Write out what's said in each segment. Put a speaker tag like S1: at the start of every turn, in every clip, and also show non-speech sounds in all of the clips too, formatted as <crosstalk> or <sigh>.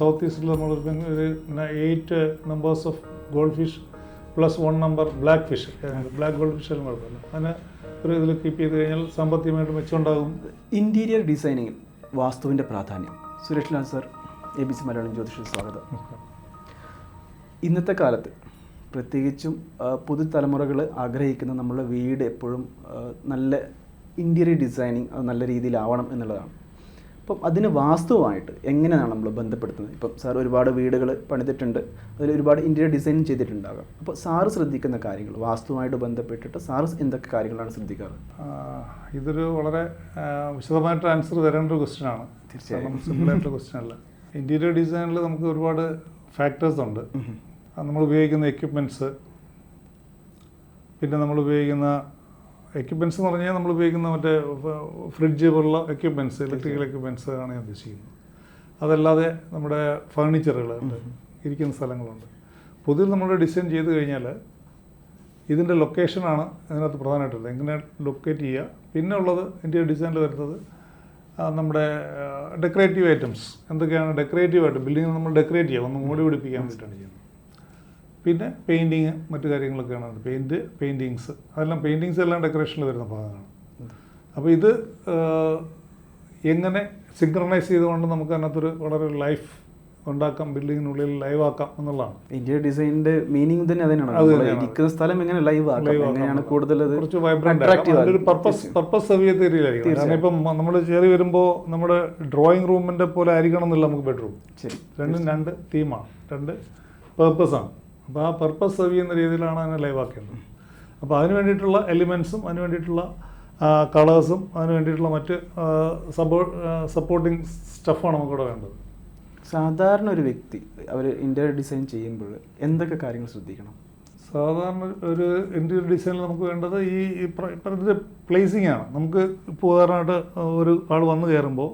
S1: South ഈസ്റ്റിൽ നമ്മൾ ഒരു eight numbers of gold fish plus one number black fish black gold fish എല്ലാം കുഴപ്പമില്ല ഒരു ഇതിൽ കീപ്പ് ചെയ്ത് കഴിഞ്ഞാൽ സാമ്പത്തികമായിട്ട് മെച്ചമുണ്ടാകും.
S2: ഇന്റീരിയർ ഡിസൈനിങ്ങിൽ വാസ്തുവിന്റെ പ്രാധാന്യം. Suresh Lal sir A B C Malayalam ജ്യോതിഷ സ്വാഗതം. ഇന്നത്തെ കാലത്ത് പ്രത്യേകിച്ചും പുതുതലമുറകൾ ആഗ്രഹിക്കുന്ന നമ്മുടെ വീട് എപ്പോഴും നല്ല ഇന്റീരിയർ ഡിസൈനിങ് അത് നല്ല രീതിയിലാവണം എന്നുള്ളതാണ്. അപ്പം അതിന് വാസ്തുവായിട്ട് എങ്ങനെയാണ് നമ്മൾ ബന്ധപ്പെടുത്തുന്നത്? ഇപ്പം സാർ ഒരുപാട് വീടുകൾ പണിതിട്ടുണ്ട്. അതിൽ ഒരുപാട് ഇന്റീരിയർ ഡിസൈൻ ചെയ്തിട്ടുണ്ടാകാം. അപ്പോൾ സാറ് ശ്രദ്ധിക്കുന്ന കാര്യങ്ങൾ വാസ്തുവായിട്ട് ബന്ധപ്പെട്ടിട്ട് സാറ് എന്തൊക്കെ കാര്യങ്ങളാണ് ശ്രദ്ധിക്കാറ്?
S1: ഇതൊരു വളരെ വിശദമായിട്ട് ആൻസർ തരേണ്ട ഒരു ക്വസ്റ്റ്യൻ ആണ്.
S2: തീർച്ചയായും.
S1: സിമ്പിളായിട്ടുള്ള ക്വസ്റ്റ്യൻ അല്ല. ഇന്റീരിയർ ഡിസൈനിൽ നമുക്ക് ഒരുപാട് ഫാക്ടേഴ്സ് ഉണ്ട്. നമ്മൾ ഉപയോഗിക്കുന്ന എക്യുപ്മെന്റ്സ് പിന്നെ നമ്മൾ ഉപയോഗിക്കുന്ന എക്യുപ്മെന്റ്സ് എന്ന് പറഞ്ഞാൽ നമ്മൾ ഉപയോഗിക്കുന്ന മറ്റേ ഫ്രിഡ്ജ് പോലുള്ള എക്യുപ്മെന്റ്സ് ഇലക്ട്രിക്കൽ എക്യുപ്മെന്റ്സ് ആണ് ഞാൻ ഉദ്ദേശിക്കുന്നത്. അതല്ലാതെ നമ്മുടെ ഫർണിച്ചറുകളുണ്ട് ഇരിക്കുന്ന സ്ഥലങ്ങളുണ്ട്. പൊതുവിൽ നമ്മൾ ഡിസൈൻ ചെയ്ത് കഴിഞ്ഞാൽ ഇതിന്റെ ലൊക്കേഷനാണ് ഇതിനകത്ത് പ്രധാനമായിട്ടുള്ളത്. എങ്ങനെ ലൊക്കേറ്റ് ചെയ്യുക പിന്നെ ഉള്ളത് എന്റെ ഡിസൈനിൽ വരുന്നത് നമ്മുടെ ഡെക്കറേറ്റീവ് ഐറ്റംസ് എന്തൊക്കെയാണ് ഡെക്കറേറ്റീവ് ആയിട്ട്? ബിൽഡിംഗ് നമ്മൾ ഡെക്കറേറ്റ് ചെയ്യുക. ഒന്ന് മൂടി പിടിപ്പിക്കാൻ വേണ്ടിയിട്ടാണ് ചെയ്യുന്നത്. പിന്നെ പെയിന്റിങ് മറ്റു കാര്യങ്ങളൊക്കെയാണ് പെയിന്റ് പെയിന്റിങ്സ് അതെല്ലാം പെയിന്റിങ്സ് എല്ലാം ഡെക്കറേഷനിൽ വരുന്ന ഭാഗമാണ് അപ്പോൾ ഇത് എങ്ങനെ സിങ്ക്രണൈസ് ചെയ്തുകൊണ്ട് നമുക്ക് അതിനകത്തൊരു വളരെ ലൈഫ് ഉണ്ടാക്കാം ബിൽഡിങ്ങിനുള്ളിൽ ലൈവ് ആക്കാം എന്നുള്ളതാണ്.
S2: ഇന്റീരിയർ ഡിസൈനിന്റെ മീനിങ് തന്നെ അതിനാണ്. ഇരിക്കുന്ന സ്ഥലം എങ്ങനെ ലൈവ് ആക്കാം. എങ്ങനെയാണ് കൂടുതൽ
S1: കുറച്ച് വൈബ്രന്റ്. പർപ്പസ് പർപ്പസ് ചെയ്ത കാരണം ഇപ്പം നമ്മൾ കയറി വരുമ്പോൾ നമ്മുടെ ഡ്രോയിങ് റൂമിന്റെ പോലെ ആയിരിക്കണം എന്നുള്ള നമുക്ക് ബെഡ്റൂം
S2: ശരി.
S1: രണ്ടും രണ്ട് തീമാണ് രണ്ട് പേർപ്പസാണ് അപ്പോൾ ആ പർപ്പസ് സെർവ് ചെയ്യുന്ന രീതിയിലാണ് അതിനെ ലൈവ് ആക്കേണ്ടത് അപ്പോൾ അതിന് വേണ്ടിയിട്ടുള്ള എലിമെൻസും അതിന് വേണ്ടിയിട്ടുള്ള കളേഴ്സും അതിന് വേണ്ടിയിട്ടുള്ള മറ്റ് സപ്പോ സപ്പോർട്ടിങ് സ്റ്റഫാണ് നമുക്കിവിടെ വേണ്ടത്.
S2: സാധാരണ ഒരു വ്യക്തി അവർ ഇന്റീരിയർ ഡിസൈൻ ചെയ്യുമ്പോൾ എന്തൊക്കെ കാര്യങ്ങൾ ശ്രദ്ധിക്കണം?
S1: സാധാരണ ഒരു ഇന്റീരിയർ ഡിസൈനിൽ നമുക്ക് വേണ്ടത് ഈ പറഞ്ഞ പ്ലേസിംഗ് ആണ്. നമുക്ക് ഇപ്പോൾ ഉദാഹരണമായിട്ട് ഒരു ആൾ വന്നു കയറുമ്പോൾ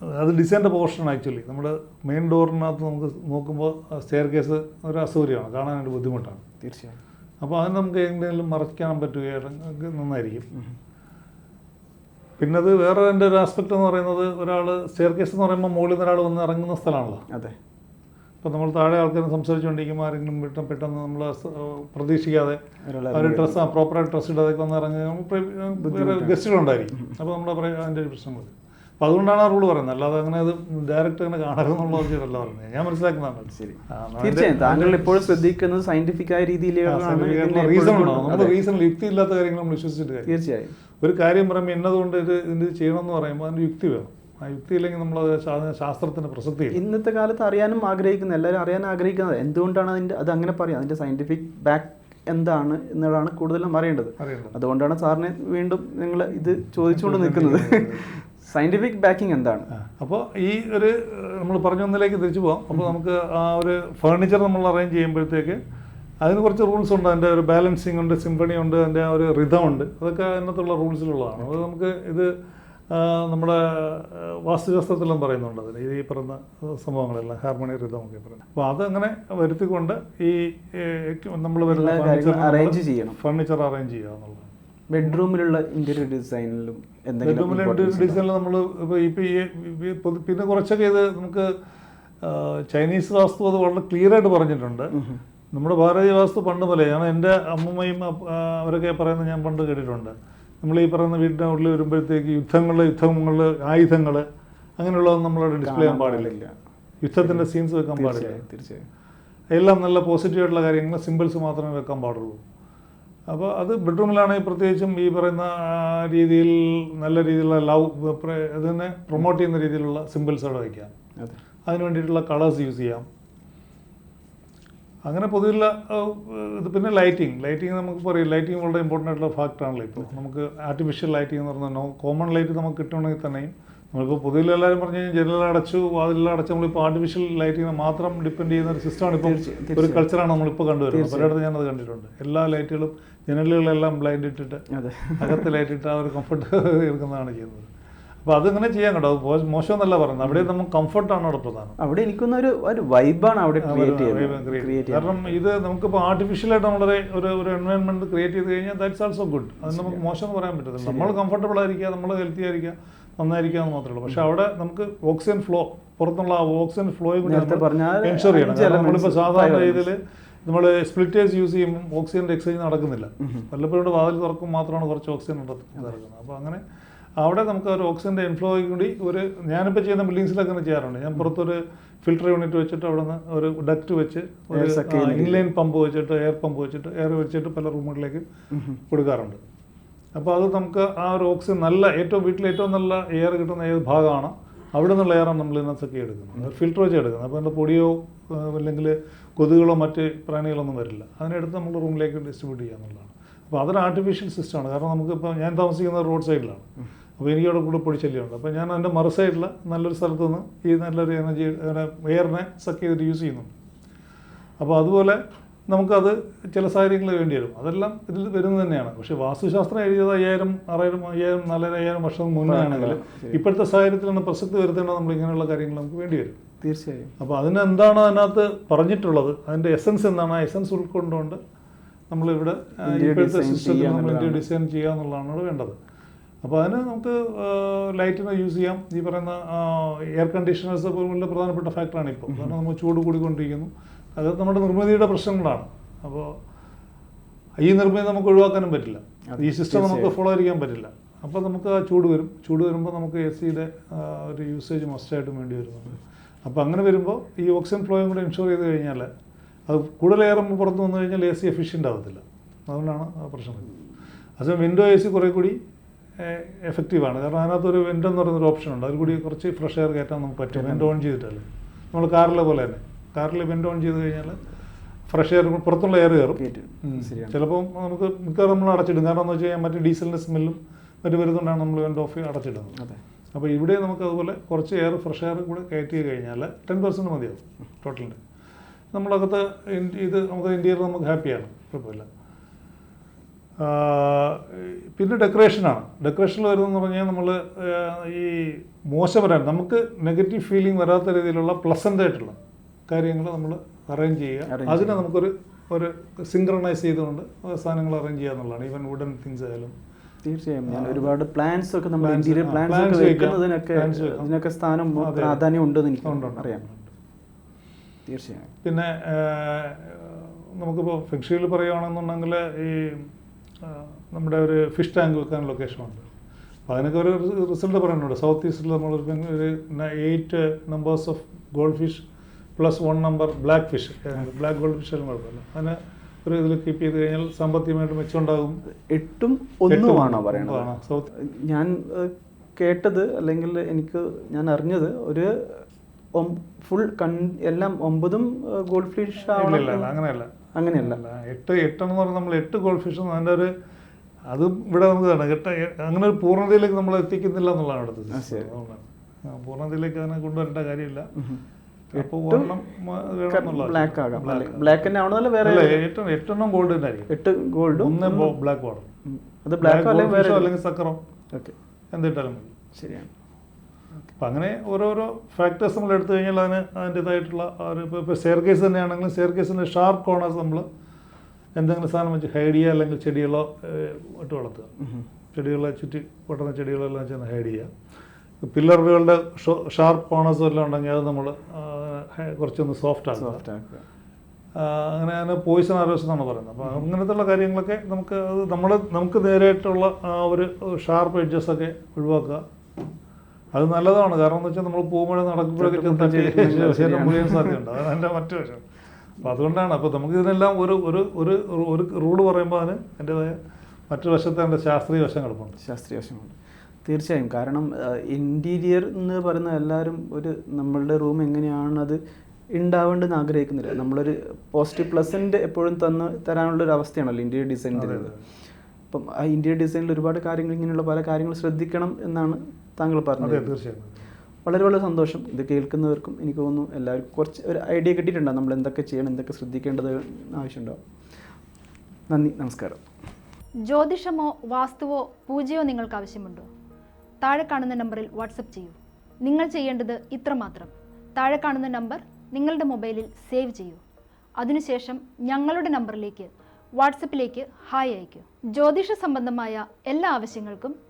S1: അത് ഡിസൈന്റെ പോർഷൻ ആക്ച്വലി. നമ്മുടെ മെയിൻ ഡോറിനകത്ത് നമുക്ക് നോക്കുമ്പോൾ സ്റ്റെയർ കേസ് ഒരു അസൗകര്യമാണ്. കാണാനായിട്ട് ബുദ്ധിമുട്ടാണ്.
S2: തീർച്ചയായും.
S1: അപ്പോൾ അത് നമുക്ക് എങ്ങനെയെങ്കിലും മറയ്ക്കാൻ പറ്റുകയാണെങ്കിൽ നന്നായിരിക്കും. പിന്നെ അത് വേറെ എന്റെ ഒരു ആസ്പെക്റ്റ് എന്ന് പറയുന്നത് ഒരാൾ സ്റ്റെയർ കേസ് എന്ന് പറയുമ്പോൾ മുകളിൽ നിന്ന് ഒരാൾ വന്ന് ഇറങ്ങുന്ന സ്ഥലമാണല്ലോ.
S2: അതെ.
S1: ഇപ്പം നമ്മൾ താഴെ ആൾക്കാർ സംസാരിച്ചുകൊണ്ടിരിക്കുമ്പോൾ ആരെങ്കിലും പെട്ടെന്ന് പെട്ടെന്ന് നമ്മൾ പ്രതീക്ഷിക്കാതെ
S2: ഒരു
S1: അവർ ഡ്രസ്സ് പ്രോപ്പറായിട്ട് ഡ്രസ്സ് ഇടാതെ വന്ന് ഇറങ്ങുക വേറെ ഗസ്റ്റുകളുണ്ടായിരിക്കും അപ്പോൾ നമ്മൾ പറയാം അതിന്റെ ഒരു പ്രശ്നം അപ്പോൾ അതുകൊണ്ടാണ് ആ റൂൾ പറയുന്നത്. അല്ലാതെ അങ്ങനെ അത് ഡയറക്റ്റ് അങ്ങനെ കാണരുതെന്നുള്ള ഉദ്ദേശമല്ല പറഞ്ഞത് ഞാൻ മനസ്സിലാക്കുന്നതാണ്
S2: ശരി.
S1: അതിന്റെ-
S2: തീർച്ചയായും. താങ്കൾ എപ്പോഴും ശ്രദ്ധിക്കുന്നത് സയന്റിഫിക് ആയ രീതിയിലാണ് യുക്തി
S1: റീസൺ നമ്മുടെ റീസൺ യുക്തിയില്ലാത്ത കാര്യങ്ങൾ നമ്മൾ വിശ്വസിച്ചിട്ട് കാര്യം
S2: തീർച്ചയായും.
S1: ഒരു കാര്യം പറയുമ്പോൾ എന്നതുകൊണ്ട് ഇത് ഇത് ചെയ്യണമെന്ന് പറയുമ്പോൾ അതിന് യുക്തി വേണം. ആ യുക്തി ഇല്ലെങ്കിൽ നമ്മൾ ശാസ്ത്രത്തിന് പ്രസക്തി
S2: ഇന്നത്തെ കാലത്ത് അറിയാനും ആഗ്രഹിക്കുന്ന എല്ലാവരും അറിയാൻ ആഗ്രഹിക്കുന്നത് എന്തുകൊണ്ടാണ് അതിന്റെ അത് അങ്ങനെ പറയാം അതിന്റെ സയന്റിഫിക് ബാക്ക് എന്താണ് എന്നുള്ളതാണ് കൂടുതലും അറിയേണ്ടത്. അതുകൊണ്ടാണ് സാറിനെ വീണ്ടും നിങ്ങൾ ഇത് ചോദിച്ചുകൊണ്ട് നിൽക്കുന്നത്. സയന്റിഫിക് ബാക്കിംഗ് എന്താണ്?
S1: അപ്പോൾ ഈ ഒരു നമ്മൾ പറഞ്ഞ ഒന്നിലേക്ക് തിരിച്ചു പോകാം അപ്പോൾ നമുക്ക് ആ ഒരു ഫർണിച്ചർ നമ്മൾ അറേഞ്ച് ചെയ്യുമ്പോഴത്തേക്ക് അതിന് കുറച്ച് റൂൾസ് ഉണ്ട്. അതിന്റെ ഒരു ബാലൻസിങ് ഉണ്ട് സിംഫണി ഉണ്ട് അതിന്റെ ഒരു റിതം ഉണ്ട്. അതൊക്കെ അതിനകത്തുള്ള റൂൾസിലുള്ളതാണ് അത് നമുക്ക് ഇത് നമ്മുടെ വാസ്തുശാസ്ത്രത്തിലും പറയുന്നുണ്ട് അതിന്. ഇത് ഈ പറയുന്ന സംഭവങ്ങളെല്ലാം ഹാർമോണി ഒക്കെ പറയുന്നത്. അപ്പോൾ അതങ്ങനെ വരുത്തിക്കൊണ്ട് ഈ നമ്മൾ വരുന്ന
S2: കാര്യങ്ങളും ചെയ്യണം.
S1: ഫർണിച്ചർ അറേഞ്ച് ചെയ്യുക എന്നുള്ളത്
S2: ബെഡ്റൂമിലുള്ള ഇന്റീരിയർ ഡിസൈനിലും
S1: ബെഡ്റൂമിലെ
S2: importance
S1: ഡിസൈനിൽ നമ്മൾ ഇപ്പോൾ ഇപ്പോൾ പിന്നെ കുറച്ചൊക്കെ ഇത് നമുക്ക് ചൈനീസ് വാസ്തു അത് വളരെ ക്ലിയർ ആയിട്ട് പറഞ്ഞിട്ടുണ്ട്. നമ്മുടെ ഭാരതീയ വാസ്തു പണ്ട് പോലെ ഞാൻ എന്റെ അമ്മമ്മയും അവരൊക്കെ പറയുന്നത് ഞാൻ പണ്ട് കേട്ടിട്ടുണ്ട്. നമ്മൾ ഈ പറയുന്ന വീടിന്റെ ഉള്ളിൽ വരുമ്പോഴത്തേക്ക് യുദ്ധങ്ങൾ യുദ്ധങ്ങൾ ആയുധങ്ങൾ അങ്ങനെയുള്ളതൊന്നും നമ്മളവിടെ ഡിസ്പ്ലേ ചെയ്യാൻ പാടില്ല. യുദ്ധത്തിന്റെ സീൻസ് വെക്കാൻ പാടില്ല.
S2: തീർച്ചയായും.
S1: എല്ലാം നല്ല പോസിറ്റീവ് ആയിട്ടുള്ള കാര്യങ്ങൾ സിമ്പിൾസ് മാത്രമേ വെക്കാൻ പാടുള്ളൂ. അപ്പോൾ അത് ബെഡ്റൂമിലാണെങ്കിൽ പ്രത്യേകിച്ചും ഈ പറയുന്ന രീതിയിൽ നല്ല രീതിയിലുള്ള ലവ് അതിനെ പ്രൊമോട്ട് ചെയ്യുന്ന രീതിയിലുള്ള സിമ്പിൾസ് അവിടെ വയ്ക്കാം
S2: അതെ.
S1: അതിന് വേണ്ടിയിട്ടുള്ള കളേഴ്സ് യൂസ് ചെയ്യാം. അങ്ങനെ പൊതുവിലുള്ള ഇത് പിന്നെ ലൈറ്റിംഗ് ലൈറ്റിംഗ് നമുക്ക് പറയും ലൈറ്റിംഗ് വളരെ ഇമ്പോർട്ടന്റ് ആയിട്ടുള്ള ഫാക്ടറാണല്ലോ ഇപ്പോൾ നമുക്ക് ആർട്ടിഫിഷ്യൽ ലൈറ്റിംഗ് എന്ന് പറഞ്ഞാൽ കോമൺ ലൈറ്റ് നമുക്ക് കിട്ടണമെങ്കിൽ തന്നെയും നമ്മളിപ്പോൾ പൊതുവിൽ എല്ലാവരും പറഞ്ഞു കഴിഞ്ഞാൽ ജനലെല്ലാം അടച്ചു വാതിലെല്ലാം അടച്ച് നമ്മളിപ്പോൾ ആർട്ടിഫിഷ്യൽ ലൈറ്റിങ്ങിനെ മാത്രം ഡിപ്പെൻഡ് ചെയ്യുന്ന ഒരു സിസ്റ്റമാണ് ഇപ്പോൾ ഒരു കൾച്ചറാണ് നമ്മളിപ്പോൾ കണ്ടുവരുന്നത്. പലയിടത്തും ഞാനത് കണ്ടിട്ടുണ്ട്. എല്ലാ ലൈറ്റുകളും ജനലുകളെല്ലാം ബ്ലൈൻഡ് ഇട്ടിട്ട് അകത്ത് ലൈറ്റ് ഇട്ട് ആ ഒരു കംഫർട്ട് <laughs> എടുക്കുന്നതാണ് ചെയ്യുന്നത്. അപ്പോൾ അതിങ്ങനെ ചെയ്യാൻ കേട്ടോ മോശം എന്നല്ല പറഞ്ഞത് പറയുന്നത്. അവിടെ നമുക്ക് കംഫർട്ടാണ് അവിടെ പ്രധാനം
S2: അവിടെ എനിക്കൊന്ന് ഒരു ഒരു വൈബാണ് അവിടെ ക്രിയേറ്റ്.
S1: കാരണം ഇത് നമുക്കിപ്പോൾ ആർട്ടിഫിഷ്യലായിട്ട് നമ്മളൊരു ഒരു ഒരു എൻവയോൺമെന്റ് ക്രിയേറ്റ് ചെയ്ത് കഴിഞ്ഞാൽ ദാറ്റ്സ് ആൾസോ ഗുഡ് അത് നമുക്ക് മോശം എന്ന് പറയാൻ പറ്റത്തില്ല. നമ്മൾ കംഫർട്ടബിൾ ആയിരിക്കുക നമ്മൾ ഹെൽത്തി ആയിരിക്കുക നന്നായിരിക്കുക എന്ന് മാത്രമേ ഉള്ളൂ. പക്ഷെ അവിടെ നമുക്ക് ഓക്സിജൻ ഫ്ലോ പുറത്തുള്ള ആ ഓക്സിജൻ ഫ്ലോയും എൻഷുർ ചെയ്യണം. നമ്മളിപ്പോൾ സാധാരണ രീതിയിൽ നമ്മൾ സ്പ്ലിറ്റേഴ്സ് യൂസ് ചെയ്യുമ്പോൾ ഓക്സിജന്റെ എക്സ്ചേഞ്ച് നടക്കുന്നില്ല. വല്ലപ്പോഴും വാതിൽ തുറക്കും മാത്രമാണ് കുറച്ച് ഓക്സിജൻ നടക്കുന്നത്. അപ്പോൾ അങ്ങനെ അവിടെ നമുക്ക് ഒരു ഓക്സിജന്റെ ഇൻഫ്ലോ കൂടി ഒരു ഞാനിപ്പോൾ ചെയ്യുന്ന ബിൽഡിങ്സിലൊക്കെ അങ്ങനെ ചെയ്യാറുണ്ട്. ഞാൻ പുറത്തൊരു ഫിൽട്ടർ യൂണിറ്റ് വെച്ചിട്ട് അവിടെ നിന്ന് ഒരു ഡക്റ്റ് വെച്ച് ഒരു ഇൻലൈൻ പമ്പ് വെച്ചിട്ട് എയർ പമ്പ് വെച്ചിട്ട് എയർ വെച്ചിട്ട് പല റൂമുകളിലേക്ക് കൊടുക്കാറുണ്ട്. അപ്പോൾ അത് നമുക്ക് ആ ഒരു ഓക്സിജൻ നല്ല ഏറ്റവും വീട്ടിൽ ഏറ്റവും നല്ല എയർ കിട്ടുന്ന ഏത് ഭാഗമാണ് അവിടെ നിന്നുള്ള എയറാണ് നമ്മൾ ഇതിനകത്തൊക്കെ എടുക്കുന്നത് ഫിൽട്ടർ വെച്ച് എടുക്കുന്നത്. അപ്പോൾ അതിന്റെ പൊടിയോ അല്ലെങ്കിൽ കൊതുകുകളോ മറ്റ് പ്രാണികളൊന്നും വരില്ല. അതിനെടുത്ത് നമ്മൾ റൂമിലേക്ക് ഡിസ്ട്രിബ്യൂട്ട് ചെയ്യുക എന്നുള്ളതാണ് അപ്പോൾ അതൊരു ആർട്ടിഫിഷ്യൽ സിസ്റ്റമാണ് കാരണം നമുക്കിപ്പോൾ ഞാൻ താമസിക്കുന്നത് റോഡ് സൈഡിലാണ് അപ്പോൾ എനിക്ക് അവിടെ കൂടെ പൊടിശല്യമുണ്ട് അപ്പോൾ ഞാൻ അതിന്റെ മറു സൈഡിൽ നല്ലൊരു സ്ഥലത്ത് നിന്ന് ഈ നല്ലൊരു എനർജി എയറിനെ സക്ക് ചെയ്തിട്ട് യൂസ് ചെയ്യുന്നുണ്ട്. അപ്പോൾ അതുപോലെ നമുക്കത് ചില സാഹചര്യങ്ങൾ വേണ്ടി വരും. അതെല്ലാം ഇതിൽ വരുന്നത് തന്നെയാണ്. പക്ഷേ വാസ്തുശാസ്ത്രം എഴുതിയത് അയ്യായിരം ആറായിരം അയ്യായിരം നാലായിരം അയ്യായിരം വർഷം മുന്നേ ആണെങ്കിൽ ഇപ്പോഴത്തെ സാഹചര്യത്തിലാണ് പ്രസക്തി വരുത്തേണ്ടത് നമ്മൾ ഇങ്ങനെയുള്ള കാര്യങ്ങൾ നമുക്ക് വേണ്ടി വരും.
S2: തീർച്ചയായും.
S1: അപ്പോൾ അതിന് എന്താണ് അതിനകത്ത് പറഞ്ഞിട്ടുള്ളത്? അതിന്റെ എസൻസ് എന്താണ്? ആ എസൻസ് ഉൾക്കൊണ്ടുകൊണ്ട് നമ്മളിവിടെ ഇപ്പോഴത്തെ സിസ്റ്റത്തിൽ നമ്മൾ ഇന്ത്യ ഡിസൈൻ ചെയ്യുക എന്നുള്ളതാണ് വേണ്ടത്. അപ്പോൾ അതിന് നമുക്ക് ലൈറ്റിനെ യൂസ് ചെയ്യാം. ഈ പറയുന്ന എയർ കണ്ടീഷണേഴ്സ് പോലുള്ള പ്രധാനപ്പെട്ട ഫാക്ടറാണ് ഇപ്പോൾ കാരണം നമ്മൾ ചൂട് കൂടിക്കൊണ്ടിരിക്കുന്നു. അത് നമ്മുടെ നിർമ്മിതിയുടെ പ്രശ്നങ്ങളാണ്. അപ്പോൾ ഈ നിർമ്മിതി നമുക്ക് ഒഴിവാക്കാനും പറ്റില്ല. ഈ സിസ്റ്റം നമുക്ക് ഫോളോ ചെയ്യാൻ പറ്റില്ല. അപ്പോൾ നമുക്ക് ആ ചൂട് വരും. ചൂട് വരുമ്പോൾ നമുക്ക് എ സിയുടെ ഒരു യൂസേജ് മസ്റ്റായിട്ടും വേണ്ടി വരുന്നുണ്ട്. അപ്പോൾ അങ്ങനെ വരുമ്പോൾ ഈ ഓക്സിജൻ ഫ്ലോയും കൂടെ ഇൻഷുർ ചെയ്ത് കഴിഞ്ഞാൽ അത് കൂടുതൽ ഏറുമ്പോൾ പുറത്ത് വന്നു കഴിഞ്ഞാൽ എ സി എഫിഷ്യന്റ് ആവത്തില്ല. അതുകൊണ്ടാണ് പ്രശ്നം അതേസമയം വിൻഡോ എ സി കുറേ കൂടി എഫക്റ്റീവാണ് കാരണം അതിനകത്തൊരു വെന്റ് എന്ന് പറയുന്നൊരു ഓപ്ഷൻ ഉണ്ട്. അതിൽ കൂടി കുറച്ച് ഫ്രഷ് എയർ കയറ്റാൻ നമുക്ക് പറ്റും. വെന്റ് ഓൺ ചെയ്തിട്ടല്ലേ? നമ്മൾ കാറിലെ പോലെ തന്നെ. കാറിൽ വെന്റ് ഓൺ ചെയ്ത് കഴിഞ്ഞാൽ ഫ്രഷ് എയർ പുറത്തുള്ള എയർ കയറും. ചിലപ്പോൾ നമുക്ക് മിക്കവാറും നമ്മൾ അടച്ചിടും. കാരണം എന്ന് വെച്ച് കഴിഞ്ഞാൽ മറ്റേ ഡീസലിന്റെ സ്മെല്ലും മറ്റു വരുന്നതുകൊണ്ടാണ് നമ്മൾ വെന്റ് ഓഫ് അടച്ചിടുന്നത്. അപ്പോൾ ഇവിടെ നമുക്ക് അതുപോലെ കുറച്ച് എയർ ഫ്രഷ് എയർ കൂടെ കയറ്റി കഴിഞ്ഞാൽ ടെൻ പെർസെന്റ് മതിയാവും ടോട്ടലിന്റെ നമ്മളകത്ത് ഇത് നമുക്ക് ഇന്ത്യയിൽ നമുക്ക് ഹാപ്പിയാണ് കുഴപ്പമില്ല. പിന്നെ ഡെക്കറേഷനാണ്. ഡെക്കറേഷനിൽ വരുന്നതെന്ന് പറഞ്ഞാൽ നമ്മൾ ഈ മോശം വരാൻ നമുക്ക് നെഗറ്റീവ് ഫീലിംഗ് വരാത്ത രീതിയിലുള്ള പ്ലസന്റ് ആയിട്ടുള്ള കാര്യങ്ങൾ നമ്മൾ അറേഞ്ച് ചെയ്യുക. അതിനെ നമുക്കൊരു ഒരു സിങ്ക്രണൈസ് ചെയ്തുകൊണ്ട് സാധനങ്ങൾ അറേഞ്ച് ചെയ്യുക എന്നുള്ളതാണ്. ഈവൻ വുഡൻ തിങ്സ് ആയാലും.
S2: തീർച്ചയായും. ഞാൻ ഒരുപാട് പ്ലാൻസ് ഒക്കെ നമ്മൾ
S1: ഇന്ത്യയിലെ
S2: ഇന്റീരിയർ പ്ലാൻസ് ഒക്കെ
S1: വെക്കാം.
S2: വെക്കുന്നതിനൊക്കെ ഇതിനൊക്കെ സ്ഥാനം പ്രാധാന്യം ഉണ്ടെന്ന് എനിക്ക് അറിയാം. തീർച്ചയായും.
S1: പിന്നെ നമുക്കിപ്പോൾ ഫിക്ഷയിൽ പറയുകയാണെന്നുണ്ടെങ്കിൽ ഈ നമ്മുടെ ഒരു ഫിഷ് ടാങ്ക് വെക്കാൻ ലൊക്കേഷനുണ്ട് അപ്പോൾ അതിനൊക്കെ ഒരു റിസൾട്ട് പറയുന്നുണ്ട് സൗത്ത് ഈസ്റ്റിൽ നമ്മൾ ഒരു eight numbers of gold fish plus one number black fish black gold fish എല്ലാം കുഴപ്പമില്ല. അതിന് ഒരു ഇതിൽ കീപ്പ് ചെയ്ത് കഴിഞ്ഞാൽ സാമ്പത്തികമായിട്ട് മെച്ചമുണ്ടാകും.
S2: എട്ടും ഒന്നുമാണോ പറയുന്നത്
S1: സൗത്ത്
S2: ഞാൻ കേട്ടത് അല്ലെങ്കിൽ എനിക്ക് ഞാൻ അറിഞ്ഞത് ഒരു ഫുൾ കൺ എല്ലാം ഒമ്പതും ഗോൾഡ് ഫിഷ് ആവണം
S1: അങ്ങനെയല്ല.
S2: അങ്ങനെയല്ല.
S1: എട്ട് എട്ട് എന്ന് പറഞ്ഞാൽ നമ്മൾ എട്ട് ഗോൾഡ് ഫിഷ് അതിന്റെ ഒരു അതും ഇവിടെ നമുക്ക് കാണാം. എട്ട് അങ്ങനെ ഒരു പൂർണതയിലേക്ക് നമ്മൾ എത്തിക്കുന്നില്ല എന്നുള്ളതാണ് അടുത്തത്. അതുകൊണ്ടാണ്. പൂർണതയിലേക്ക് അതിനെ കൊണ്ടുവരേണ്ട കാര്യമില്ല. എട്ടെണ്ണം ഗോൾഡ് തന്നെ
S2: എട്ട് ഗോൾഡും
S1: ഒന്ന് ബ്ലാക്ക് വാട്ടർ
S2: അത് ബ്ലാക്ക് അല്ലെങ്കിൽ
S1: അല്ലെങ്കിൽ സക്കറോ
S2: ഓക്കെ.
S1: എന്തിട്ടാലും മതി.
S2: ശരിയാണ്.
S1: അപ്പം അങ്ങനെ ഓരോരോ ഫാക്ടേഴ്സ് നമ്മൾ എടുത്തു കഴിഞ്ഞാൽ അതിന് അതിന്റെതായിട്ടുള്ള ഒരു ഇപ്പോൾ ഇപ്പോൾ സ്റ്റെയർ കേസ് തന്നെയാണെങ്കിലും സ്റ്റെയർ കേസിന്റെ ഷാർപ്പ് കോണേഴ്സ് നമ്മൾ എന്തെങ്കിലും സാധനം വെച്ച് ഹൈഡ് ചെയ്യുക അല്ലെങ്കിൽ ചെടികളോ ഇട്ട് വളർത്തുക. ചെടികളെ ചുറ്റി പൊട്ടുന്ന ചെടികളെല്ലാം ചെന്ന് ഹൈഡ് ചെയ്യുക. പില്ലറുകളുടെ ഷാർപ്പ് കോണേഴ്സ് എല്ലാം ഉണ്ടെങ്കിൽ അത് നമ്മൾ കുറച്ചൊന്ന് സോഫ്റ്റ് ആക്കുക. അങ്ങനെ അതിന് പോയിസൺ ആരോസ് എന്നാണ് പറയുന്നത്. അപ്പോൾ അങ്ങനത്തെയുള്ള കാര്യങ്ങളൊക്കെ നമുക്ക് അത് നമ്മൾ നമുക്ക് നേരായിട്ടുള്ള ആ ഒരു ഷാർപ്പ് എഡ്ജസ് ഒക്കെ ഒഴിവാക്കുക. അത് നല്ലതാണ്. കാരണം എന്ന് വെച്ചാൽ നമ്മൾ പൂമഴ നടക്കുമ്പോഴൊക്കെ തട്ടി. ശരീരം മുറിയാൻ സാധ്യതയുണ്ട് അതാണ് എന്റെ മറ്റു വശം അപ്പോൾ അതുകൊണ്ടാണ്. അപ്പോൾ നമുക്ക് ഇതിനെല്ലാം ഒരു ഒരു ഒരു ഒരു റൂൾ പറയുമ്പോൾ അതിന് എന്റെതായ മറ്റു വശത്തെ എന്റെ ശാസ്ത്രീയ വശം കിടപ്പുണ്ട്
S2: ശാസ്ത്രീയ വശമുണ്ട് തീർച്ചയായും. കാരണം ഇന്റീരിയർ എന്ന് പറയുന്ന എല്ലാവരും ഒരു നമ്മളുടെ റൂം എങ്ങനെയാണത് അത് ഉണ്ടാവേണ്ടതെന്ന് ആഗ്രഹിക്കുന്നില്ല. നമ്മളൊരു പോസിറ്റീവ് പ്ലസന്റ് എപ്പോഴും തന്ന് തരാനുള്ള ഒരു അവസ്ഥയാണല്ലോ ഇന്റീരിയർ ഡിസൈൻ തരുന്നത് അപ്പം ആ ഇന്റീരിയർ ഡിസൈനിൽ ഒരുപാട് കാര്യങ്ങൾ ഇങ്ങനെയുള്ള പല കാര്യങ്ങൾ ശ്രദ്ധിക്കണം എന്നാണ് താങ്കൾ
S1: അതെ
S2: പറഞ്ഞത്.
S1: തീർച്ചയായും
S2: വളരെ വളരെ സന്തോഷം. ഇത് കേൾക്കുന്നവർക്കും എനിക്ക് തോന്നുന്നു എല്ലാവർക്കും കുറച്ച് ഒരു ഐഡിയ കിട്ടിയിട്ടുണ്ടോ? നമ്മൾ എന്തൊക്കെ ചെയ്യണം എന്തൊക്കെ ശ്രദ്ധിക്കേണ്ടത് ആവശ്യമുണ്ടാവും നന്ദി നമസ്കാരം.
S3: ജ്യോതിഷമോ വാസ്തുവോ പൂജയോ നിങ്ങൾക്ക് ആവശ്യമുണ്ടോ? താഴെ കാണുന്ന നമ്പറിൽ വാട്സപ്പ് ചെയ്യൂ. നിങ്ങൾ ചെയ്യേണ്ടത് ഇത്രമാത്രം താഴെ കാണുന്ന നമ്പർ നിങ്ങളുടെ മൊബൈലിൽ സേവ് ചെയ്യൂ. അതിനുശേഷം ഞങ്ങളുടെ നമ്പറിലേക്ക് വാട്സപ്പിലേക്ക് ഹായ് അയയ്ക്കൂ. ജ്യോതിഷ സംബന്ധമായ എല്ലാ ആവശ്യങ്ങൾക്കും